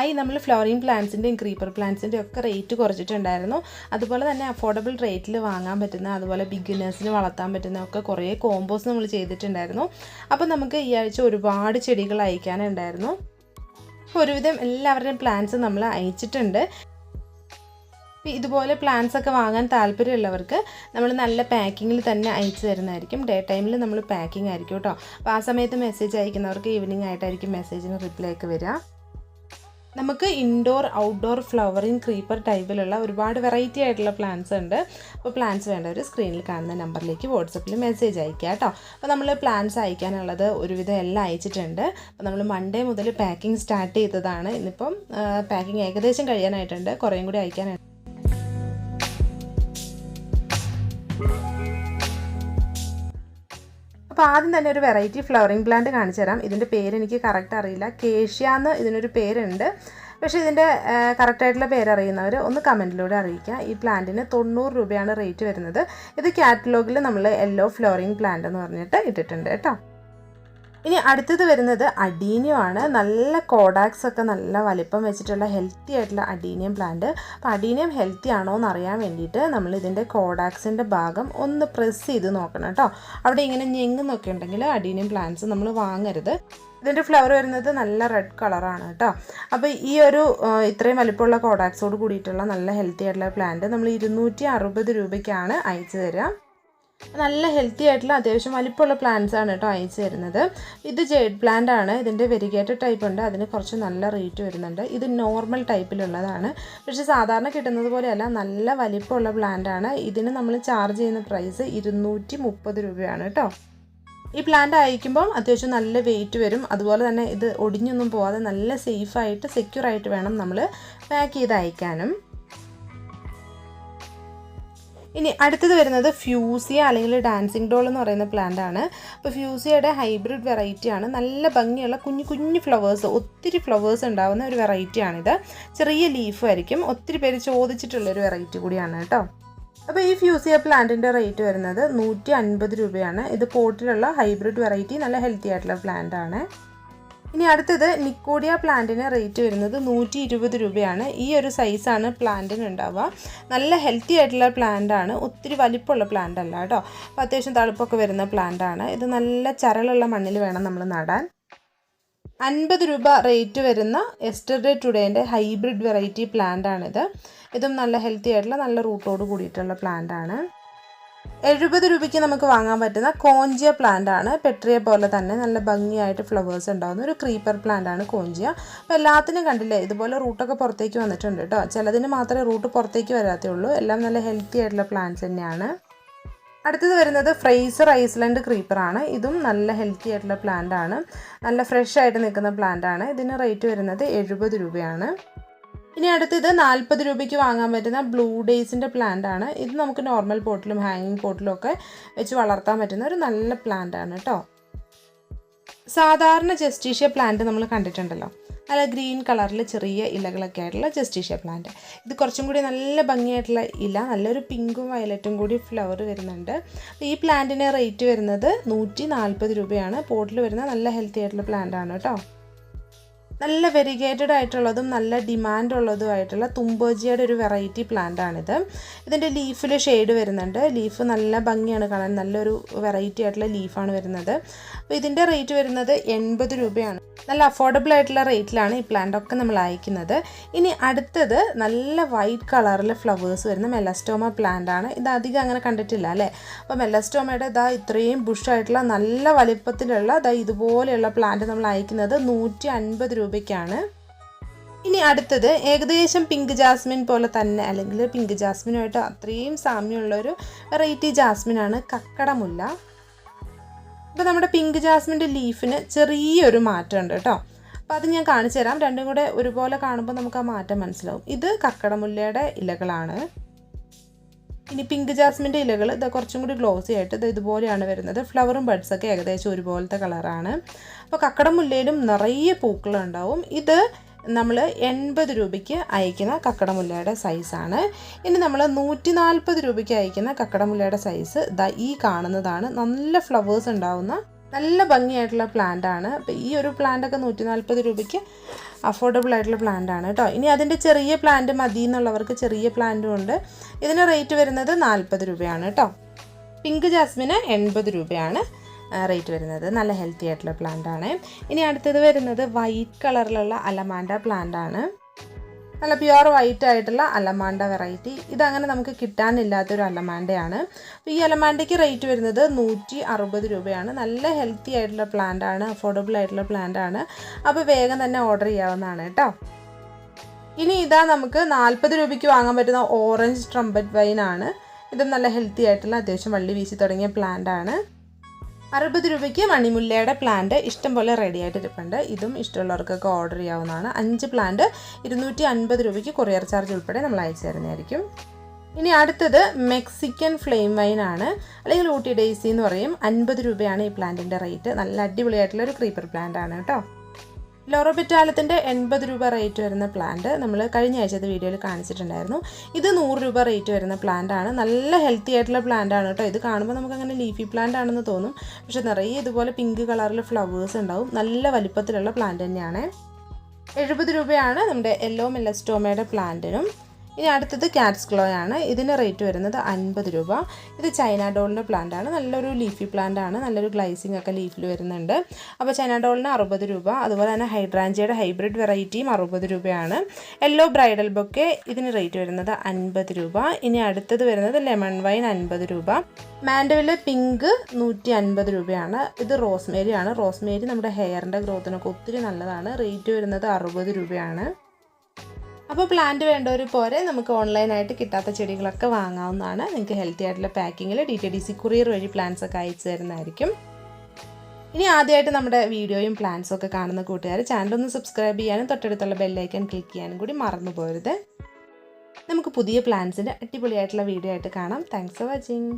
പുതുതായി നമ്മൾ flooring പ്ലാന്റ്സിന്റെയും creeper പ്ലാന്റ്സിന്റെയും ഒക്കെ റേറ്റ് കുറച്ചിട്ടുണ്ടായിരുന്നു. അതുപോലെ തന്നെ അഫോർഡബിൾ റേറ്റിൽ വാങ്ങാൻ പറ്റുന്ന അതുപോലെ ബിഗിനേഴ്സിന് വളർത്താൻ പറ്റുന്ന ഒക്കെ കുറേ കോമ്പോസ് നമ്മൾ ചെയ്തിട്ടുണ്ടായിരുന്നു. അപ്പോൾ നമുക്ക് ഈ ആഴ്ച ഒരുപാട് ചെടികൾ അയക്കാനുണ്ടായിരുന്നു. ഒരുവിധം എല്ലാവരുടെയും പ്ലാന്റ്സ് നമ്മൾ അയച്ചിട്ടുണ്ട്. ഇതുപോലെ പ്ലാന്റ്സ് ഒക്കെ വാങ്ങാൻ താല്പര്യമുള്ളവർക്ക് നമ്മൾ നല്ല പാക്കിങ്ങിൽ തന്നെ അയച്ചു തരുന്നതായിരിക്കും. ഡേ ടൈമിൽ നമ്മൾ പാക്കിംഗ് ആയിരിക്കും കേട്ടോ. അപ്പോൾ ആ സമയത്ത് മെസ്സേജ് അയക്കുന്നവർക്ക് ഈവനിങ് ആയിട്ടായിരിക്കും മെസ്സേജിന് റിപ്ലൈ ഒക്കെ വരിക. നമുക്ക് ഇൻഡോർ ഔട്ട്ഡോർ ഫ്ലവറിങ് ക്രീപ്പർ ടൈപ്പിലുള്ള ഒരുപാട് വെറൈറ്റി ആയിട്ടുള്ള പ്ലാന്റ്സ് ഉണ്ട്. അപ്പോൾ പ്ലാന്റ്സ് വേണ്ടവർ സ്ക്രീനിൽ കാണുന്ന നമ്പറിലേക്ക് വാട്സപ്പിൽ മെസ്സേജ് അയക്കുക കേട്ടോ. അപ്പോൾ നമ്മൾ പ്ലാന്റ്സ് അയക്കാനുള്ളത് ഒരുവിധം എല്ലാം അയച്ചിട്ടുണ്ട്. അപ്പോൾ നമ്മൾ മൺഡേ മുതൽ പാക്കിംഗ് സ്റ്റാർട്ട് ചെയ്തതാണ്. ഇന്നിപ്പം പാക്കിംഗ് ഏകദേശം കഴിയാനായിട്ടുണ്ട്. കുറേയും കൂടി അയക്കാനായിട്ട് അപ്പോൾ ആദ്യം തന്നെ ഒരു വെറൈറ്റി ഫ്ലവറിംഗ് പ്ലാന്റ് കാണിച്ചു തരാം. ഇതിന്റെ പേര് എനിക്ക് കറക്റ്റ് അറിയില്ല. കേഷ്യ എന്ന് ഇതിനൊരു പേരുണ്ട്. പക്ഷേ ഇതിന്റെ കറക്റ്റായിട്ടുള്ള പേരറിയുന്നവർ ഒന്ന് കമന്റിലൂടെ അറിയിക്കുക. ഈ പ്ലാന്റിന് തൊണ്ണൂറ് രൂപയാണ് റേറ്റ് വരുന്നത്. ഇത് കാറ്റലോഗിൽ നമ്മൾ യെല്ലോ ഫ്ലോറിങ് പ്ലാന്റ് എന്ന് പറഞ്ഞിട്ട് ഇട്ടിട്ടുണ്ട് കേട്ടോ. ഇനി അടുത്തത് വരുന്നത് അഡീനിയം ആണ് നല്ല കോഡാക്സ് ഒക്കെ നല്ല വലിപ്പം വെച്ചിട്ടുള്ള ഹെൽത്തി ആയിട്ടുള്ള അഡീനിയം പ്ലാന്റ് അപ്പോൾ അഡീനിയം ഹെൽത്തി ആണോ എന്ന് അറിയാൻ വേണ്ടിയിട്ട് നമ്മൾ ഇതിന്റെ കോഡാക്സിന്റെ ഭാഗം ഒന്ന് പ്രസ് ചെയ്ത് നോക്കണം കേട്ടോ. അവിടെ ഇങ്ങനെ ഞെങ്ങുന്നൊക്കെ ഉണ്ടെങ്കിൽ അഡീനിയം പ്ലാന്റ്സ് നമ്മൾ വാങ്ങരുത്. ഇതിന്റെ ഫ്ലവർ വരുന്നത് നല്ല റെഡ് കളറാണ് കേട്ടോ. അപ്പോൾ ഈ ഒരു ഇത്രയും വലിപ്പമുള്ള കോഡാക്സോട് കൂടിയിട്ടുള്ള നല്ല ഹെൽത്തി ആയിട്ടുള്ള പ്ലാന്റ് നമ്മൾ ഇരുന്നൂറ്റി അറുപത് രൂപയ്ക്കാണ് അയച്ചു തരിക നല്ല ഹെൽത്തി ആയിട്ടുള്ള അത്യാവശ്യം വലിപ്പമുള്ള പ്ലാന്റ്സ് ആണ് കേട്ടോ അയച്ചു തരുന്നത്. ഇത് ജെയ്ഡ് പ്ലാന്റ് ആണ്. ഇതിന്റെ വെരിഗേറ്റഡ് ടൈപ്പ് ഉണ്ട്. അതിന് കുറച്ച് നല്ല റേറ്റ് വരുന്നുണ്ട്. ഇത് നോർമൽ ടൈപ്പിലുള്ളതാണ് പക്ഷേ സാധാരണ കിട്ടുന്നത് പോലെയല്ല. നല്ല വലിപ്പമുള്ള പ്ലാന്റ് ആണ്. ഇതിന് നമ്മൾ ചാർജ് ചെയ്യുന്ന പ്രൈസ് ഇരുന്നൂറ്റി മുപ്പത് രൂപയാണ് കേട്ടോ. ഈ പ്ലാന്റ് അയക്കുമ്പം അത്യാവശ്യം നല്ല വെയിറ്റ് വരും. അതുപോലെ തന്നെ ഇത് ഒടിഞ്ഞൊന്നും പോവാതെ നല്ല സേഫായിട്ട് സെക്യൂർ ആയിട്ട് വേണം നമ്മൾ പാക്ക് ചെയ്ത് അയക്കാനും. ഇനി അടുത്തത് വരുന്നത് ഫ്യൂസിയ അല്ലെങ്കിൽ ഡാൻസിങ് ഡോൾ എന്ന് പറയുന്ന പ്ലാന്റ് ആണ്. അപ്പോൾ ഫ്യൂസിയയുടെ ഹൈബ്രിഡ് വെറൈറ്റി ആണ്. നല്ല ഭംഗിയുള്ള കുഞ്ഞു കുഞ്ഞു ഫ്ലവേഴ്സ് ഒത്തിരി ഫ്ലവേഴ്സ് ഉണ്ടാകുന്ന ഒരു വെറൈറ്റി ആണിത്. ചെറിയ ലീഫ് ആയിരിക്കും. ഒത്തിരി പേര് ചോദിച്ചിട്ടുള്ള ഒരു വെറൈറ്റി കൂടിയാണ് കേട്ടോ. അപ്പോൾ ഈ ഫ്യൂസിയ പ്ലാന്റിന്റെ റേറ്റ് വരുന്നത് നൂറ്റി അൻപത് രൂപയാണ്. ഇത് പോട്ടിലുള്ള ഹൈബ്രിഡ് വെറൈറ്റി നല്ല ഹെൽത്തി ആയിട്ടുള്ള പ്ലാന്റ് ആണ്. ഇനി അടുത്തത് നിക്കോഡിയ പ്ലാന്റിന് റേറ്റ് വരുന്നത് നൂറ്റി ഇരുപത് രൂപയാണ്. ഈ ഒരു സൈസാണ് പ്ലാന്റിന് ഉണ്ടാവുക. നല്ല ഹെൽത്തി ആയിട്ടുള്ള പ്ലാന്റാണ് ഒത്തിരി വലിപ്പമുള്ള പ്ലാന്റ് അല്ല കേട്ടോ. അപ്പോൾ അത്യാവശ്യം തളുപ്പൊക്കെ വരുന്ന പ്ലാന്റാണ് ഇത് നല്ല ചരളുള്ള മണ്ണിൽ വേണം നമ്മൾ നടാൻ. അൻപത് രൂപ റേറ്റ് വരുന്ന എസ്റ്റർഡേ ടുഡേന്റെ ഹൈബ്രിഡ് വെറൈറ്റി പ്ലാന്റാണിത് ഇതും നല്ല ഹെൽത്തി ആയിട്ടുള്ള നല്ല റൂട്ടോട് കൂടിയിട്ടുള്ള പ്ലാന്റാണ് എഴുപത് രൂപയ്ക്ക് നമുക്ക് വാങ്ങാൻ പറ്റുന്ന കോഞ്ചിയ പ്ലാന്റ് ആണ്. പെട്രിയ പോലെ തന്നെ നല്ല ഭംഗിയായിട്ട് ഫ്ലവേഴ്സ് ഉണ്ടാകുന്ന ഒരു ക്രീപ്പർ പ്ലാന്റ് ആണ് കോഞ്ചിയ. അപ്പോൾ എല്ലാത്തിനും കണ്ടില്ലേ ഇതുപോലെ റൂട്ടൊക്കെ പുറത്തേക്ക് വന്നിട്ടുണ്ട് കേട്ടോ ചിലതിന് മാത്രമേ റൂട്ട് പുറത്തേക്ക് വരാത്തേ ഉള്ളൂ എല്ലാം നല്ല ഹെൽത്തി ആയിട്ടുള്ള പ്ലാന്റ്സ് തന്നെയാണ്. അടുത്തത് വരുന്നത് ഫ്രൈസർ ഐസ്ലൻഡ് ക്രീപ്പറാണ് ഇതും നല്ല ഹെൽത്തി ആയിട്ടുള്ള പ്ലാന്റ് ആണ്. നല്ല ഫ്രഷ് ആയിട്ട് നിൽക്കുന്ന പ്ലാന്റ് ആണ്. ഇതിന് റേറ്റ് വരുന്നത് എഴുപത് രൂപയാണ്. ഇനി അടുത്തത് നാൽപ്പത് രൂപയ്ക്ക് വാങ്ങാൻ പറ്റുന്ന ബ്ലൂ ഡേയ്സിന്റെ പ്ലാന്റ് ആണ്. ഇത് നമുക്ക് നോർമൽ പോട്ടിലും ഹാങ്ങിങ് പോട്ടിലും ഒക്കെ വെച്ച് വളർത്താൻ പറ്റുന്ന ഒരു നല്ല പ്ലാന്റ് ആണ് കേട്ടോ സാധാരണ ജസ്റ്റീഷ്യ പ്ലാന്റ് നമ്മൾ കണ്ടിട്ടുണ്ടല്ലോ. നല്ല ഗ്രീൻ കളറിൽ ചെറിയ ഇലകളൊക്കെ ആയിട്ടുള്ള ജസ്റ്റീഷ്യ പ്ലാന്റ് ഇത് കുറച്ചും കൂടി നല്ല ഭംഗിയായിട്ടുള്ള ഇല നല്ലൊരു പിങ്കും വയലറ്റും കൂടി ഫ്ലവർ വരുന്നുണ്ട്. ഈ പ്ലാന്റിന് റേറ്റ് വരുന്നത് നൂറ്റി രൂപയാണ്. പോട്ടിൽ വരുന്ന നല്ല ഹെൽത്തി ആയിട്ടുള്ള പ്ലാന്റ് ആണ് കേട്ടോ നല്ല വെരിഗേറ്റഡ് ആയിട്ടുള്ളതും നല്ല ഡിമാൻഡ് ഉള്ളതുമായിട്ടുള്ള തുമ്പോജിയുടെ ഒരു വെറൈറ്റി പ്ലാന്റ് ആണിത്. ഇതിന്റെ ലീഫിൽ ഷെയ്ഡ് വരുന്നുണ്ട്. ലീഫ് നല്ല ഭംഗിയാണ് കാണാൻ. നല്ലൊരു വെറൈറ്റി ആയിട്ടുള്ള ലീഫാണ് വരുന്നത്. അപ്പോൾ ഇതിന്റെ റേറ്റ് വരുന്നത് എൺപത് രൂപയാണ്. നല്ല അഫോർഡബിൾ ആയിട്ടുള്ള റേറ്റിലാണ് ഈ പ്ലാന്റ് ഒക്കെ നമ്മൾ അയക്കുന്നത്. ഇനി അടുത്തത് നല്ല വൈറ്റ് കളറിൽ ഫ്ലവേഴ്സ് വരുന്ന മെലസ്റ്റോമ പ്ലാന്റ് ആണ്. ഇത് അധികം അങ്ങനെ കണ്ടിട്ടില്ല അല്ലേ? അപ്പോൾ മെലസ്റ്റോമയുടെ ഇതാ ഇത്രയും ബുഷായിട്ടുള്ള നല്ല വലിപ്പത്തിലുള്ള ഇതാ ഇതുപോലെയുള്ള പ്ലാന്റ് നമ്മൾ അയക്കുന്നത് നൂറ്റി അൻപത് രൂപയ്ക്കാണ്. ഇനി അടുത്തത് ഏകദേശം പിങ്ക് ജാസ്മിൻ പോലെ തന്നെ അല്ലെങ്കിൽ പിങ്ക് ജാസ്മിനുമായിട്ട് അത്രയും സാമ്യമുള്ളൊരു വെറൈറ്റി ജാസ്മിനാണ് കക്കടമുല്ല. ഇപ്പോൾ നമ്മുടെ പിങ്ക് ജാസ്മിന്റെ ലീഫിന് ചെറിയൊരു മാറ്റമുണ്ട് കേട്ടോ. അപ്പോൾ അത് ഞാൻ കാണിച്ചു തരാം. രണ്ടും കൂടെ ഒരുപോലെ കാണുമ്പോൾ നമുക്ക് ആ മാറ്റം മനസ്സിലാവും. ഇത് കക്കടമുല്ലയുടെ ഇലകളാണ്. ഇനി പിങ്ക് ജാസ്മിന്റെ ഇലകൾ ഇത് കുറച്ചും കൂടി ഗ്ലോസി ആയിട്ട് ഇത് ഇതുപോലെയാണ് വരുന്നത്. ഫ്ലവറും ബഡ്സൊക്കെ ഏകദേശം ഒരുപോലത്തെ കളറാണ് അപ്പോൾ കക്കടമുല്ലയിലും നിറയെ പൂക്കളുണ്ടാവും. ഇത് നമ്മൾ എൺപത് രൂപയ്ക്ക് അയക്കുന്ന കക്കടമുല്ലയുടെ സൈസാണ് ഇനി നമ്മൾ നൂറ്റി നാൽപ്പത് രൂപയ്ക്ക് അയക്കുന്ന കക്കടമുല്ലയുടെ സൈസ് ദാ ഈ കാണുന്നതാണ്. നല്ല ഫ്ലവേഴ്സ് ഉണ്ടാവുന്ന നല്ല ഭംഗിയായിട്ടുള്ള പ്ലാന്റ് ആണ്. അപ്പോൾ ഈ ഒരു പ്ലാന്റൊക്കെ നൂറ്റി നാൽപ്പത് രൂപയ്ക്ക് അഫോർഡബിൾ ആയിട്ടുള്ള പ്ലാന്റ് ആണ് കേട്ടോ. ഇനി അതിന്റെ ചെറിയ പ്ലാന്റ് മതി എന്നുള്ളവർക്ക് ചെറിയ പ്ലാന്റും ഉണ്ട്. ഇതിന് റേറ്റ് വരുന്നത് നാൽപ്പത് രൂപയാണ് കേട്ടോ. പിങ്ക് ജാസ്മിന് എൺപത് രൂപയാണ്. റേറ്റ് വരുന്നത്. നല്ല ഹെൽത്തി ആയിട്ടുള്ള പ്ലാന്റ് ആണ്. ഇനി അടുത്തത് വരുന്നത് വൈറ്റ് കളറിലുള്ള അലമാൻഡ പ്ലാന്റ് ആണ്. നല്ല പ്യുവർ വൈറ്റ് ആയിട്ടുള്ള അലമാണ്ട വെറൈറ്റി ഇതങ്ങനെ നമുക്ക് കിട്ടാനില്ലാത്തൊരു അലമാണ്ടയാണ്. അപ്പോൾ ഈ അലമാണ്ടയ്ക്ക് റേറ്റ് വരുന്നത് നൂറ്റി അറുപത് രൂപയാണ്. നല്ല ഹെൽത്തി ആയിട്ടുള്ള പ്ലാന്റ് ആണ് അഫോർഡബിൾ ആയിട്ടുള്ള പ്ലാന്റ് ആണ്. അപ്പോൾ വേഗം തന്നെ ഓർഡർ ചെയ്യാവുന്നതാണ് കേട്ടോ. ഇനി ഇതാ നമുക്ക് നാൽപ്പത് രൂപയ്ക്ക് വാങ്ങാൻ പറ്റുന്ന ഓറഞ്ച് ട്രംപറ്റ് വൈൻ ആണ്. ഇത് നല്ല ഹെൽത്തി ആയിട്ടുള്ള അത്യാവശ്യം വള്ളി വീശി തുടങ്ങിയ പ്ലാന്റ് ആണ്. അറുപത് രൂപയ്ക്ക് മണിമുല്ലയുടെ പ്ലാന്റ് ഇഷ്ടം പോലെ റെഡി ആയിട്ട് ഇരിപ്പുണ്ട്. ഇതും ഇഷ്ടമുള്ളവർക്കൊക്കെ ഓർഡർ ചെയ്യാവുന്നതാണ്. അഞ്ച് പ്ലാന്റ് ഇരുന്നൂറ്റി അൻപത് രൂപയ്ക്ക് കൊറിയർ ചാർജ് ഉൾപ്പെടെ നമ്മൾ അയച്ചു തരുന്നതായിരിക്കും. ഇനി അടുത്തത് മെക്സിക്കൻ ഫ്ലെയിം വൈൻ ആണ്. അല്ലെങ്കിൽ ഊട്ടി ഡേസി എന്ന് പറയും. അൻപത് രൂപയാണ് ഈ പ്ലാന്റിന്റെ റേറ്റ് നല്ല അടിപൊളിയായിട്ടുള്ള ഒരു ക്രീപ്പർ പ്ലാന്റ് ആണ് കേട്ടോ. ലോറോബെറ്റാലത്തിന്റെ എൺപത് രൂപ റേറ്റ് വരുന്ന പ്ലാന്റ് നമ്മൾ കഴിഞ്ഞ ആഴ്ചത്തെ വീഡിയോയിൽ കാണിച്ചിട്ടുണ്ടായിരുന്നു. ഇത് നൂറ് രൂപ റേറ്റ് വരുന്ന പ്ലാന്റ് ആണ്. നല്ല ഹെൽത്തി ആയിട്ടുള്ള പ്ലാന്റ് ആണ് കേട്ടോ ഇത് കാണുമ്പോൾ നമുക്ക് അങ്ങനെ ലീഫി പ്ലാന്റ് ആണെന്ന് തോന്നും. പക്ഷെ നിറയെ ഇതുപോലെ പിങ്ക് കളറിൽ ഫ്ലവേഴ്സ് ഉണ്ടാവും. നല്ല വലിപ്പത്തിലുള്ള പ്ലാന്റ് തന്നെയാണ്. എഴുപത് രൂപയാണ് നമ്മുടെ യെല്ലോ മെല്ലസ്റ്റോമയുടെ പ്ലാന്റിനും ഇനി അടുത്തത് കാറ്റ്സ് ക്ലോ ആണ്. ഇതിന് റേറ്റ് വരുന്നത് അൻപത് രൂപ. ഇത് ചൈന ഡോളിന്റെ പ്ലാന്റ് ആണ്. നല്ലൊരു ലീഫി പ്ലാന്റ് ആണ്. നല്ലൊരു ഗ്ലൈസിംഗ് ഒക്കെ ലീഫിൽ വരുന്നുണ്ട്. അപ്പോൾ ചൈന ഡോളിന് അറുപത് രൂപ. അതുപോലെ തന്നെ ഹൈഡ്രാഞ്ചിയുടെ ഹൈബ്രിഡ് വെറൈറ്റിയും അറുപത് രൂപയാണ്. യെല്ലോ ബ്രൈഡൽ ബൊക്കെ ഇതിന് റേറ്റ് വരുന്നത് അൻപത് രൂപ. ഇനി അടുത്തത് വരുന്നത് ലെമൺ വൈൻ അൻപത് രൂപ. മാൻഡവിൽ പിങ്ക് നൂറ്റി അൻപത് രൂപയാണ്. ഇത് റോസ്മേരി ആണ്. റോസ്മേരി നമ്മുടെ ഹെയറിന്റെ ഗ്രോത്തിനൊക്കെ ഒത്തിരി നല്ലതാണ്. റേറ്റ് വരുന്നത് അറുപത് രൂപയാണ്. അപ്പോൾ പ്ലാന്റ് വേണ്ടവർ പോരെ. നമുക്ക് ഓൺലൈനായിട്ട് കിട്ടാത്ത ചെടികളൊക്കെ വാങ്ങാവുന്നതാണ്. നിങ്ങൾക്ക് ഹെൽത്തി ആയിട്ടുള്ള പാക്കിങ്ങിൽ D T D C courier വഴി പ്ലാന്റ്സ് ഒക്കെ അയച്ചു തരുന്നതായിരിക്കും. ഇനി ആദ്യമായിട്ട് നമ്മുടെ വീഡിയോയും പ്ലാൻസും ഒക്കെ കാണുന്ന കൂട്ടുകാർ ചാനൽ ഒന്ന് സബ്സ്ക്രൈബ് ചെയ്യാനും തൊട്ടടുത്തുള്ള ബെല്ലൈക്കൻ ക്ലിക്ക് ചെയ്യാനും കൂടി മറന്നു പോരുത്. നമുക്ക് പുതിയ പ്ലാൻസിന്റെ അടിപൊളിയായിട്ടുള്ള വീഡിയോ ആയിട്ട് കാണാം. Thanks for watching